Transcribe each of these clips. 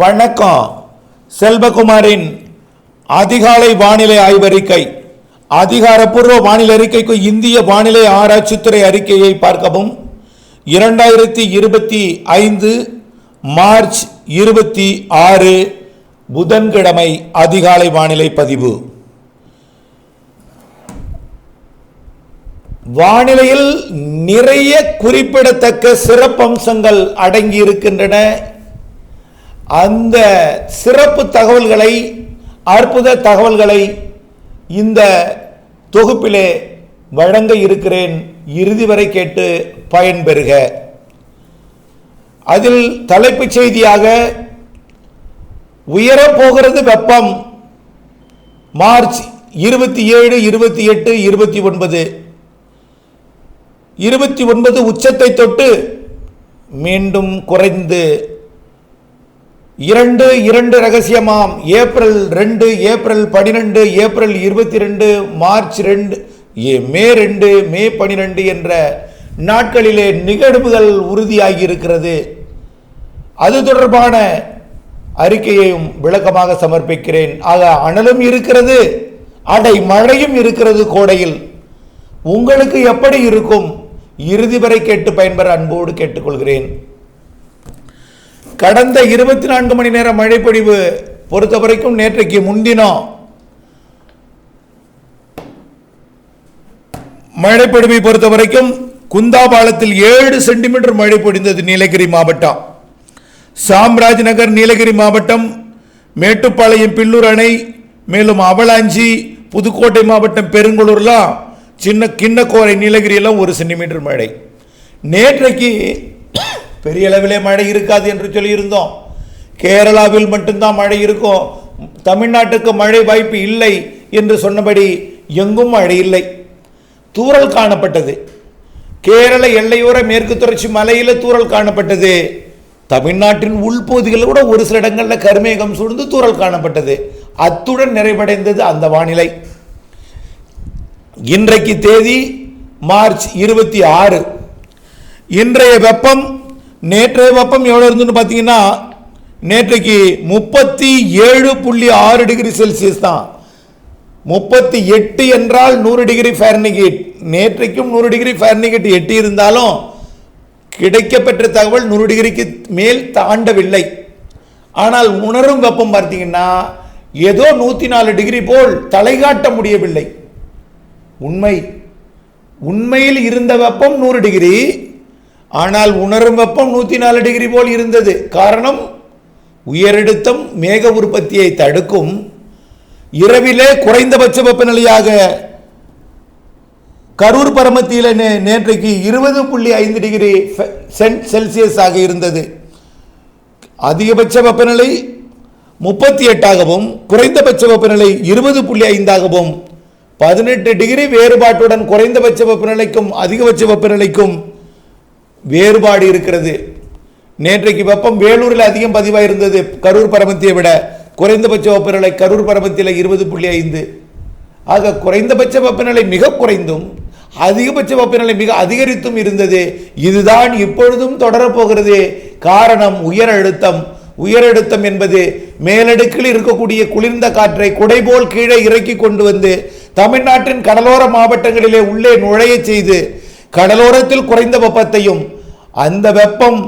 வணக்கம். செல்வகுமாரின் அதிகாலை வானிலை ஆய்வறிக்கை. அதிகாரப்பூர்வ வானிலை அறிக்கைக்கு இந்திய வானிலை ஆராய்ச்சித்துறை அறிக்கையை பார்க்கவும். இரண்டாயிரத்தி இருபத்தி ஐந்து மார்ச் இருபத்தி ஆறு புதன்கிழமை அதிகாலை வானிலை பதிவு. வானிலையில் நிறைய குறிப்பிடத்தக்க சிறப்பம்சங்கள் அடங்கி இருக்கின்றன அந்த சிறப்பு தகவல்களை அற்புத தகவல்களை இந்த தொகுப்பிலே வழங்க இருக்கிறேன். இறுதி வரை கேட்டு பயன்பெறுக அதில் தலைப்புச் செய்தியாக உயரப்போகிறது வெப்பம். மார்ச் இருபத்தி ஏழு இருபத்தி எட்டு இருபத்தி ஒன்பது. இருபத்தி ஒன்பது உச்சத்தை தொட்டு மீண்டும் குறைந்து இரண்டு இரண்டு ரகசியமாம். ஏப்ரல் ரெண்டு ஏப்ரல் பனிரெண்டு ஏப்ரல் இருபத்தி ரெண்டு மார்ச் ரெண்டு மே ரெண்டு மே பனிரெண்டு என்ற நாட்களிலே நிகழ்வுகள் உறுதியாகி இருக்கிறது அது தொடர்பான அறிக்கையையும் விளக்கமாக சமர்ப்பிக்கிறேன். ஆக அனலும் இருக்கிறது அடை மழையும் இருக்கிறது கோடையில். உங்களுக்கு எப்படி இருக்கும்? இறுதி வரை கேட்டு பயன்பெற அன்போடு கேட்டுக்கொள்கிறேன். கடந்த இருபத்தி நான்கு மணி நேர மழைப்பொழிவு பொறுத்த வரைக்கும் நேற்றைக்கு முன்தினம் மழைப்பொழிவை பொறுத்த வரைக்கும் குந்தாபாலத்தில் ஏழு சென்டிமீட்டர் மழை பொழிந்தது நீலகிரி மாவட்டம். சாம்ராஜ் நகர் நீலகிரி மாவட்டம் மேட்டுப்பாளையம் பில்லூர் அணை மேலும் அவலாஞ்சி புதுக்கோட்டை மாவட்டம் பெருங்குளூர்லாம் சின்ன கிண்ணக்கோரை நீலகிரியெல்லாம் ஒரு சென்டிமீட்டர் மழை. நேற்றைக்கு பெரிய அளவிலே மழை இருக்காது என்று சொல்லியிருந்தோம். கேரளாவில் மட்டும்தான் மழை இருக்கும். தமிழ்நாட்டுக்கு மழை வாய்ப்பு இல்லை என்று சொன்னபடி எங்கும் மழை இல்லை. தூறல் காணப்பட்டது. கேரள எல்லையோர மேற்கு தொடர்ச்சி மலையில் தூறல் காணப்பட்டது. தமிழ்நாட்டின் உள்பகுதிகளில் கூட ஒரு சில இடங்களில் கருமேகம் சூழ்ந்து தூறல் காணப்பட்டது. அத்துடன் நிறைவடைந்தது அந்த வானிலை. இன்றைக்கு தேதி மார்ச் இருபத்தி ஆறு. இன்றைய வெப்பம் நேற்றைய வெப்பம் எவ்வளோ இருந்துன்னு பார்த்தீங்கன்னா நேற்றைக்கு முப்பத்தி ஏழு புள்ளி ஆறு டிகிரி செல்சியஸ் தான். முப்பத்தி எட்டு என்றால் நூறு டிகிரி ஃபேர்னிகேட் நேற்றைக்கும் நூறு டிகிரி ஃபேர்னிகேட் எட்டி இருந்தாலும் கிடைக்கப்பெற்ற தகவல் நூறு டிகிரிக்கு மேல் தாண்டவில்லை. ஆனால் உணரும் வெப்பம் பார்த்தீங்கன்னா ஏதோ நூற்றி நாலு டிகிரி போல் தலைகாட்ட முடியவில்லை. உண்மை. உண்மையில் இருந்த வெப்பம் நூறு டிகிரி ஆனால் உணரும் வெப்பம் நூற்றி நாலு டிகிரி போல் இருந்தது. காரணம் உயரழுத்தம் மேக உற்பத்தியை தடுக்கும். இரவிலே குறைந்தபட்ச வெப்பநிலையாக கரூர் பரமத்தியில் நே- நேற்றைக்கு இருபது புள்ளி ஐந்து டிகிரி ஃபெ- சென் செல்சியஸ் ஆக இருந்தது. அதிகபட்ச வெப்பநிலை முப்பத்தி எட்டாகவும் குறைந்தபட்ச வெப்பநிலை இருபது புள்ளி ஐந்தாகவும் பதினெட்டு டிகிரி வேறுபாட்டுடன் குறைந்தபட்ச வெப்பநிலைக்கும் அதிகபட்ச வெப்பநிலைக்கும் வேறுபாடு இருக்கிறது. நேற்றைக்கு வெப்பம் வேலூரில் அதிகம் பதிவாக இருந்தது கரூர் பரமத்தியை விட குறைந்தபட்ச வெப்பநிலை கரூர் பரமத்தியில் இருபது புள்ளி ஐந்து. ஆக குறைந்தபட்ச வெப்பநிலை மிக குறைந்தும் அதிகபட்ச வெப்பநிலை மிக அதிகரித்தும் இருந்தது. இதுதான் இப்பொழுதும் தொடரப்போகிறது. காரணம் உயர் அழுத்தம் உயர் அழுத்தம் என்பது மேலடுக்கில் இருக்கக்கூடிய குளிர்ந்த காற்றை குடைபோல் கீழே இறக்கி கொண்டு வந்து தமிழ்நாட்டின் கடலோர மாவட்டங்களிலே உள்ளே நுழையச் செய்து கடலோரத்தில் குறைந்த வெப்பத்தையும் அந்த வெப்பம்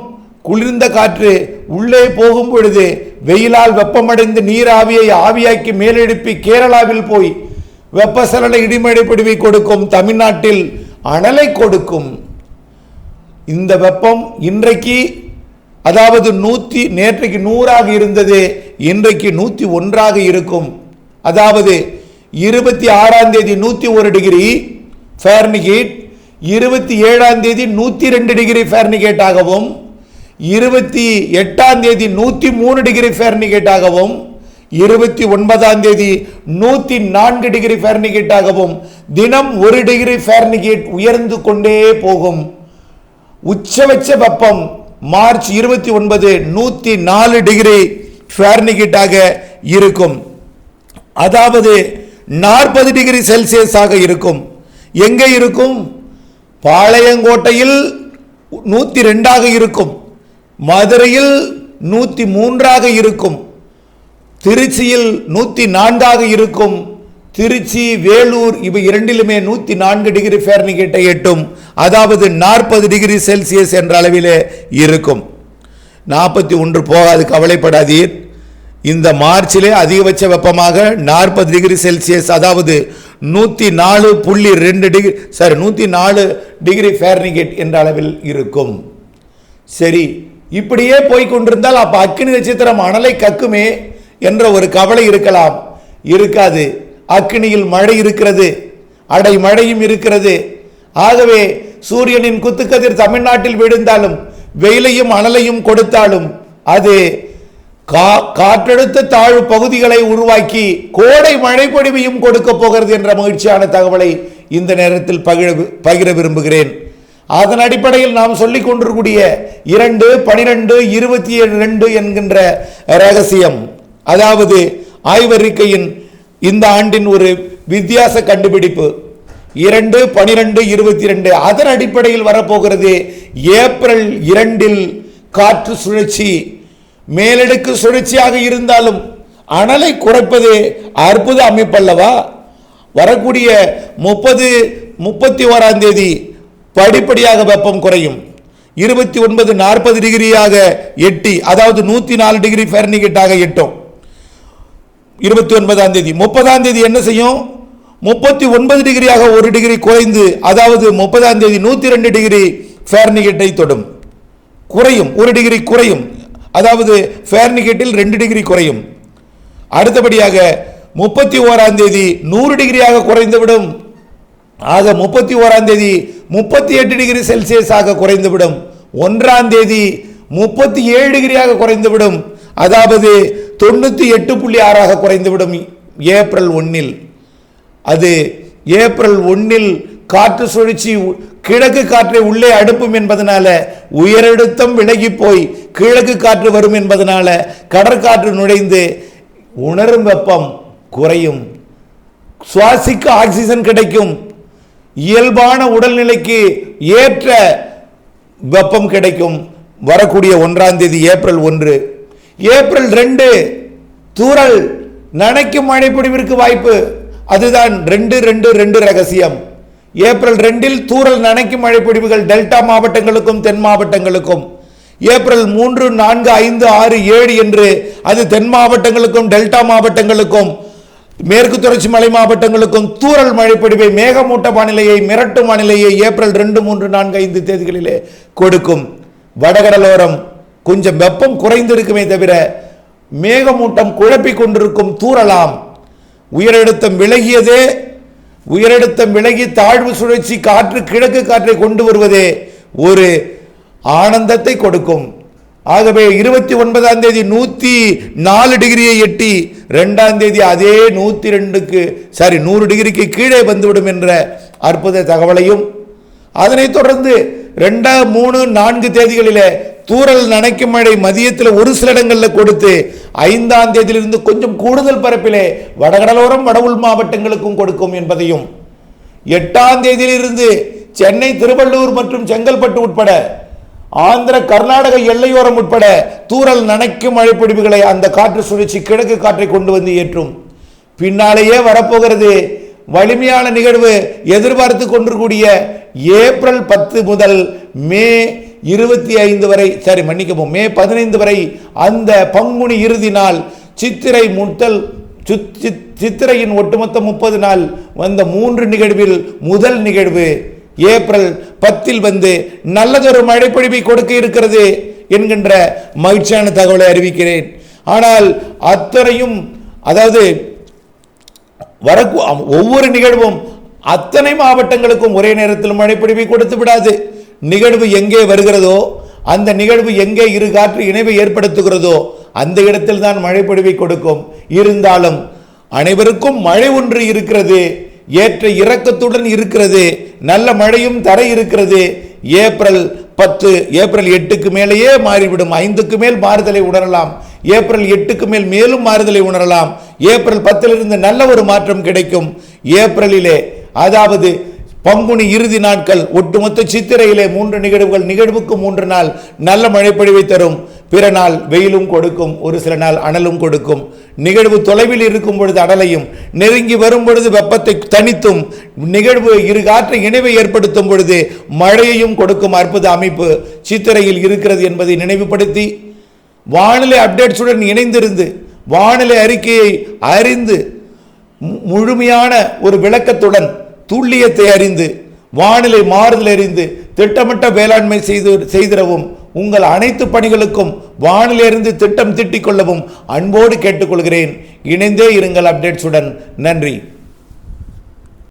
குளிர்ந்த காற்று உள்ளே போகும் பொழுது வெயிலால் வெப்பமடைந்து நீராவியை ஆவியாக்கி மேலெழுப்பி கேரளாவில் போய் வெப்பசலன இடிமழை பிடிவை கொடுக்கும் தமிழ்நாட்டில் அனலை கொடுக்கும். இந்த வெப்பம் இன்றைக்கு அதாவது நூற்றி நேற்றைக்கு நூறாக இருந்தது இன்றைக்கு நூற்றி ஒன்றாக இருக்கும். அதாவது இருபத்தி ஆறாம் தேதி நூற்றி ஒரு டிகிரி ஃபேர்னிகேட் இருபத்தி ஏழாம் தேதி நூற்றி ரெண்டு டிகிரி ஃபேர்னிகேட் ஆகவும் இருபத்தி எட்டாம் தேதி நூற்றி மூணு டிகிரி ஃபேர்னிகேட் ஆகவும் இருபத்தி ஒன்பதாம் தேதி நூற்றி நான்கு டிகிரி ஃபேர்னிகேட் ஆகவும் தினம் ஒரு டிகிரி ஃபேர்னிகேட் உயர்ந்து கொண்டே போகும். உச்சபட்ச வெப்பம் மார்ச் இருபத்தி ஒன்பது நூற்றி நாலு டிகிரி ஃபேர்னிகேட்டாக இருக்கும். அதாவது நாற்பது டிகிரி செல்சியஸாக இருக்கும். எங்கே இருக்கும்? பாளையங்கோட்டையில் நூற்றி ரெண்டாக இருக்கும். மதுரையில் நூற்றி மூன்றாக இருக்கும். திருச்சியில் நூற்றி நான்காக இருக்கும். திருச்சி வேலூர் இவை இரண்டிலுமே நூற்றி நான்கு டிகிரி ஃபேரன்ஹீட்டை எட்டும். அதாவது நாற்பது டிகிரி செல்சியஸ் என்ற அளவிலே இருக்கும். நாற்பத்தி ஒன்று போகாது கவலைப்படாதீர். இந்த மார்ச்சிலே அதிகபட்ச வெப்பமாக நாற்பது டிகிரி செல்சியஸ் அதாவது நூற்றி நாலு புள்ளி ரெண்டு டிகிரி சாரி நூற்றி நாலு டிகிரி ஃபேர்னிகேட் என்ற அளவில் இருக்கும். சரி இப்படியே போய் கொண்டிருந்தால் அப்போ அக்னி நட்சத்திரம் அனலை கக்குமே என்ற ஒரு கவலை இருக்கலாம். இருக்காது. அக்கினியில் மழை இருக்கிறது. அடை மழையும் இருக்கிறது. ஆகவே சூரியனின் குத்துக்கதிர் தமிழ்நாட்டில் விழுந்தாலும் வெயிலையும் அனலையும் கொடுத்தாலும் அது காற்றழுத்த தாழ்வு பகுதிகளை உருவாக்கி கோடை மழை பொழிவையும் கொடுக்க போகிறது என்ற மகிழ்ச்சியான தகவலை இந்த நேரத்தில் பகிர பகிர விரும்புகிறேன். அதன் அடிப்படையில் நாம் சொல்லிக் கொண்டிருக்கூடிய இரண்டு பனிரெண்டு இருபத்தி ஏழு ரெண்டு என்கின்ற ரகசியம். அதாவது ஆய்வறிக்கையின் இந்த ஆண்டின் ஒரு வித்தியாச கண்டுபிடிப்பு. இரண்டு பனிரெண்டு இருபத்தி ரெண்டு அதன் அடிப்படையில் வரப்போகிறது ஏப்ரல் இரண்டில் காற்று சுழற்சி. மேலடுக்கு சுழற்சியாக இருந்தாலும் அனலை குறைப்பது அற்புத அமைப்பல்லவா? வரக்கூடிய முப்பது முப்பத்தி ஓராம் தேதி படிப்படியாக வெப்பம் குறையும். இருபத்தி ஒன்பது நாற்பது டிகிரியாக எட்டி அதாவது நூற்றி நாலு டிகிரி ஃபெர்னிகேட்டாக எட்டும். இருபத்தி ஒன்பதாம் தேதி. முப்பதாம் தேதி என்ன செய்யும்? முப்பத்தி ஒன்பது டிகிரியாக ஒரு டிகிரி குறைந்து அதாவது முப்பதாம் தேதி நூற்றி ரெண்டு டிகிரி ஃபேர்னிகேட்டை தொடும். குறையும் ஒரு டிகிரி குறையும். அதாவது ஃபேர்னிகேட்டில் ரெண்டு டிகிரி குறையும். அடுத்தபடியாக முப்பத்தி ஓராம் தேதி நூறு டிகிரியாக குறைந்துவிடும். ஆக முப்பத்தி ஓராம் தேதி முப்பத்தி எட்டு டிகிரி செல்சியஸாக குறைந்துவிடும். ஒன்றாம் தேதி முப்பத்தி ஏழு டிகிரியாக குறைந்துவிடும். அதாவது தொண்ணூற்றி எட்டு புள்ளி ஆறாக குறைந்துவிடும் ஏப்ரல் ஒன்னில். அது ஏப்ரல் ஒன்னில் காற்று சுழற்சி கிழக்கு காற்றை உள்ளே அடுப்பும் என்பதனால உயரழுத்தம் விலகி போய் கிழக்கு காற்று வரும் என்பதனால கடற்காற்று நுழைந்து உணரும் வெப்பம் குறையும். சுவாசிக்க ஆக்சிஜன் கிடைக்கும். இயல்பான உடல்நிலைக்கு ஏற்ற வெப்பம் கிடைக்கும். வரக்கூடிய ஒன்றாம் தேதி ஏப்ரல் ஒன்று. ஏப்ரல் ரெண்டு தூரல் நனைக்கும் மழை வாய்ப்பு. அதுதான் ரெண்டு ரெண்டு ரெண்டு ரகசியம். ஏப்ரல் ரெண்டில் தூரல் நனைக்கும் மழைப்பொழிவுகள் டெல்டா மாவட்டங்களுக்கும் தென் மாவட்டங்களுக்கும். ஏப்ரல் மூன்று நான்கு ஐந்து ஆறு ஏழு என்று அது தென் மாவட்டங்களுக்கும் டெல்டா மாவட்டங்களுக்கும் மேற்கு தொடர்ச்சி மலை மாவட்டங்களுக்கும் தூரல் மழைப்பொழிவை மேகமூட்ட வானிலையை மிரட்டும் வானிலையை ஏப்ரல் ரெண்டு மூன்று நான்கு ஐந்து தேதிகளிலே கொடுக்கும். வடகடலோரம் கொஞ்சம் வெப்பம் குறைந்திருக்குமே தவிர மேகமூட்டம் குழப்பிக் கொண்டிருக்கும் தூறலாம் உயரழுத்தம் விலகியதே உயரழுத்தம் விலகி தாழ்வு சுழற்சி காற்று கிழக்கு காற்றை கொண்டு வருவதே ஒரு ஆனந்தத்தை கொடுக்கும். ஆகவே இருபத்தி ஒன்பதாம் தேதி நூற்றி நாலு டிகிரியை எட்டி ரெண்டாம் தேதி அதே நூற்றி ரெண்டுக்கு சாரி நூறு டிகிரிக்கு கீழே வந்துவிடும் என்ற அற்புத தகவலையும் அதனைத் தொடர்ந்து ரெண்டா மூணு நான்கு தேதிகளிலே தூரல் நனைக்கும் மழை மதியத்தில் ஒரு சில இடங்களில் கொடுத்து ஐந்தாம் தேதியிலிருந்து கொஞ்சம் கூடுதல் பரப்பிலே வடகடலோரம் வட உள் மாவட்டங்களுக்கும் கொடுக்கும் என்பதையும் எட்டாம் தேதியிலிருந்து சென்னை திருவள்ளூர் மற்றும் செங்கல்பட்டு உட்பட ஆந்திர கர்நாடக எல்லையோரம் உட்பட தூரல் நனைக்கும் மழைப்பொழிவுகளை அந்த காற்று சுழற்சி கிழக்கு காற்றை கொண்டு வந்து ஏற்றும். பின்னாலேயே வரப்போகிறது வலிமையான நிகழ்வு எதிர்பார்த்து கொண்டிருக்கூடிய ஏப்ரல் பத்து முதல் மே இருபத்தி ஐந்து வரை சரி மன்னிக்கவும் மே பதினைந்து வரை அந்த பங்குனி இறுதி நாள் சித்திரை முட்டல் சித்- சித்- சித்திரையின் ஒட்டுமொத்த முப்பது நாள் வந்த மூன்று நிகழ்வில் முதல் நிகழ்வு ஏப்ரல் பத்தில் வந்து நல்லதொரு மழைப்பொழிவை கொடுக்க இருக்கிறது என்கின்ற மகிழ்ச்சியான தகவலை அறிவிக்கிறேன். ஆனால் அத்தனையும் அதாவது வரக்கு ஒவ்வொரு நிகழ்வும் அத்தனை மாவட்டங்களுக்கும் ஒரே நேரத்தில் மழைப்பொழிவை கொடுத்து விடாது. நிகழ்வு எங்கே வருகிறதோ அந்த நிகழ்வு எங்கே இரு காற்று இணைவை ஏற்படுத்துகிறதோ அந்த இடத்தில் தான் மழைப்பொழிவை கொடுக்கும். இருந்தாலும் அனைவருக்கும் மழை ஒன்று இருக்கிறது ஏற்ற இறக்கத்துடன் இருக்கிறது நல்ல மழையும் தர இருக்கிறது. ஏப்ரல் பத்து ஏப்ரல் எட்டுக்கு மேலேயே மாறிவிடும் ஐந்துக்கு மேல் மாறுதலை உணரலாம். ஏப்ரல் எட்டுக்கு மேல் மேலும் மாறுதலை உணரலாம். ஏப்ரல் பத்திலிருந்து நல்ல ஒரு மாற்றம் கிடைக்கும். ஏப்ரலிலே அதாவது பங்குனி இறுதி நாட்கள் ஒட்டுமொத்த சித்திரையிலே மூன்று நிகழ்வுகள் நிகழ்வுக்கு மூன்று நாள் நல்ல மழைப்பொழிவை தரும். பிற நாள் வெயிலும் கொடுக்கும் ஒரு சில நாள் அனலும் கொடுக்கும். நிகழ்வு தொலைவில் இருக்கும் பொழுது அடலையும் நெருங்கி வரும் பொழுது வெப்பத்தை தனித்தும் நிகழ்வு இரு காற்று இணைவை ஏற்படுத்தும் பொழுது மழையையும் கொடுக்கும் அற்புத அமைப்பு சித்திரையில் இருக்கிறது என்பதை நினைவுபடுத்தி வானிலை அப்டேட்ஸுடன் இணைந்திருந்து வானிலை அறிக்கையை அறிந்து மு- முழுமையான ஒரு விளக்கத்துடன் துல்லியத்தை அறிந்து வானிலை மாறுதல் அறிந்து திட்டமிட்ட வேளாண்மை செய்து செய்திடவும் உங்கள் அனைத்து பணிகளுக்கும் வானிலிருந்து திட்டம் திட்டிக் கொள்ளவும் அன்போடு கேட்டுக்கொள்கிறேன். இணைந்தே இருங்கள் அப்டேட்ஸுடன். நன்றி.